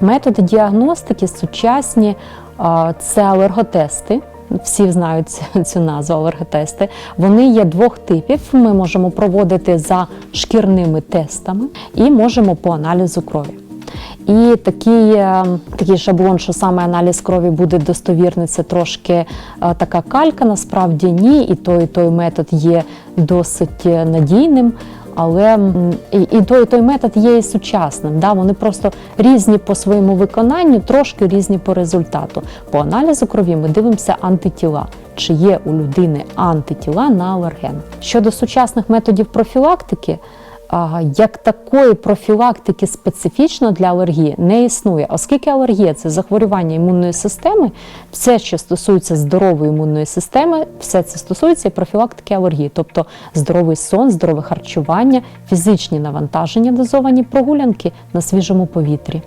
Методи діагностики сучасні це алерготести. Всі знають цю- назву алерготести. Вони є двох типів. Ми можемо проводити за шкірними тестами і можемо по аналізу крові. І такий, такий шаблон, що саме аналіз крові буде достовірний, це трошки е, така калька, насправді ні, і той, і той метод є досить е, надійним. Але і, і той, той метод є і сучасним. Да? Вони просто різні по своєму виконанню, трошки різні по результату. По аналізу крові ми дивимося антитіла. Чи є у людини антитіла на алерген? Щодо сучасних методів профілактики, як такої профілактики специфічно для алергії не існує, оскільки алергія це захворювання імунної системи, все, що стосується здорової імунної системи, все це стосується і профілактики алергії, тобто здоровий сон, здорове харчування, фізичні навантаження, дозовані прогулянки на свіжому повітрі.